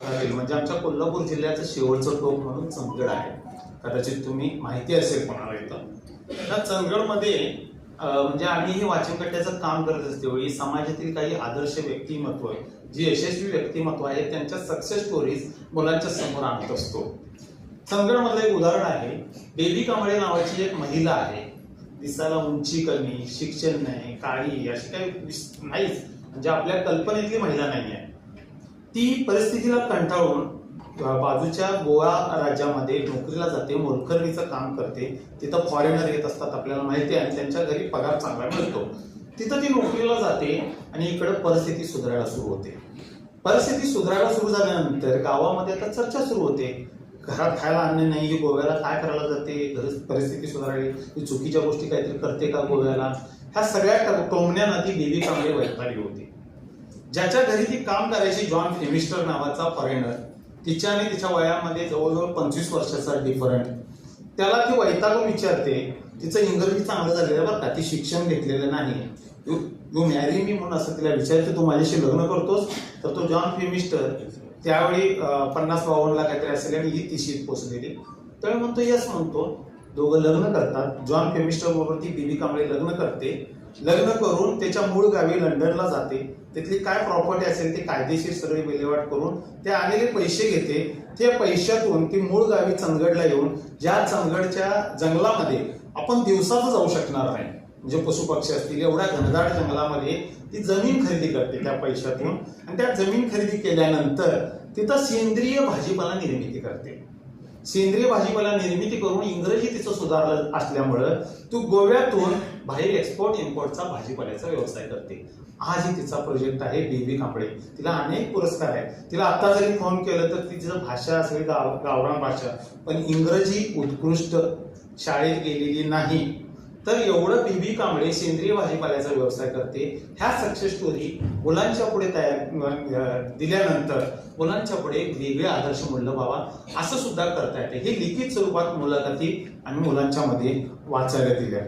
म्हणजे आमच्या कोल्हापूर जिल्ह्याचं शेवटचं टोक म्हणून चंदगड आहे. कदाचित तुम्ही माहिती असेल कोणाला इथं. तर चंदगडमध्ये म्हणजे आम्ही हे वाचन कट्ट्याचं काम करत असतेवेळी समाजातील काही आदर्श व्यक्तिमत्व जी यशस्वी व्यक्तिमत्व आहे त्यांच्या सक्सेस स्टोरीज मुलांच्या समोर आणत असतो. चंदगडमधलं एक उदाहरण आहे. बेबी कांबळे नावाची एक महिला आहे. दिसायला उंची कमी शिक्षण नाही काळी अशी काही नाहीच. म्हणजे आपल्या कल्पनेतली महिला नाही आहे ती परिस्थितीला कंटाळून बाजूच्या गोवा राज्यामध्ये नोकरीला जाते मोलकरणीचं काम करते तिथं फॉरेनर येत असतात आपल्याला माहिती आहे आणि त्यांच्या घरी पगार चांगला मिळतो. तिथं ती नोकरीला जाते आणि इकडे परिस्थिती सुधारायला सुरू होते. परिस्थिती सुधारायला सुरू झाल्यानंतर गावामध्ये आता चर्चा सुरू होते. घरात खायला अन्न नाही ही गोव्याला काय करायला जाते? घर परिस्थिती सुधारली ही चुकीच्या गोष्टी काहीतरी करते का गोव्याला? ह्या सगळ्या टोमण्यांना ती देवी बेबी कांबळे वैतागली होती. ज्याच्या घरी ती काम करायची जॉन फेमिस्टर नावाचा फॉरेनर तिच्या आणि तिच्या वयामध्ये जवळजवळ पंचवीस वर्षाचा डिफरंट त्याला ती वैतागून विचारते तिचं इंग्रजी चांगलं झालेलं बरं का? ती शिक्षण घेतलेलं नाही. यू यू मॅरी मी म्हणून असं तिला विचारते तू माझ्याशी लग्न करतोस? तर तो जॉन फेमिस्टर त्यावेळी पन्नास बावन्नला काहीतरी असेल आणि ही तिशीत पोचलेली. त्यावेळी म्हणतो यस म्हणतो. दोघं लग्न करतात. जॉन फेमिस्टर बरोबर ती बीबी कांबळे लग्न करते. लग्न करून त्याच्या मूळ गावी लंडनला जाते. तिथली काय प्रॉपर्टी असेल ती कायदेशीर सगळी विल्हेवाट करून ते आलेले पैसे घेते. त्या पैशातून ती मूळ गावी चंदगडला येऊन ज्या चंदगडच्या जंगलामध्ये आपण दिवसाच जाऊ शकणार नाही. म्हणजे पशुपक्षी असतील एवढ्या घनदाट जंगलामध्ये ती जमीन खरेदी करते त्या पैशातून. आणि त्या जमीन खरेदी केल्यानंतर तिथं सेंद्रिय भाजीपाला निर्मिती करते. सेंद्रिय भाजीपाला निर्मिती करून इंग्रजी तिचं सुधारलं असल्यामुळं तू गोव्यातून बाहेर एक्सपोर्ट इम्पोर्टचा भाजीपाल्याचा व्यवसाय करते. आज ही तिचा प्रोजेक्ट आहे बेबी कांबळे. तिला अनेक पुरस्कार आहेत. तिला आता जरी फोन केलं तर तिचं भाषा असेल गाव गावरान भाषा पण इंग्रजी उत्कृष्ट शाळेत गेलेली नाही. तर एवढं बीबी कांबळे सेंद्रिय भाजीपाल्याचा व्यवसाय करते. ह्या सक्सेस स्टोरी मुलांच्या पुढे तयार दिल्यानंतर मुलांच्या पुढे एक वेगळे आदर्श म्हणलं व्हावा असं सुद्धा करता येते. हे लिखित स्वरूपात मुलाखती आम्ही मुलांच्या मध्ये वाचायला दिल्या.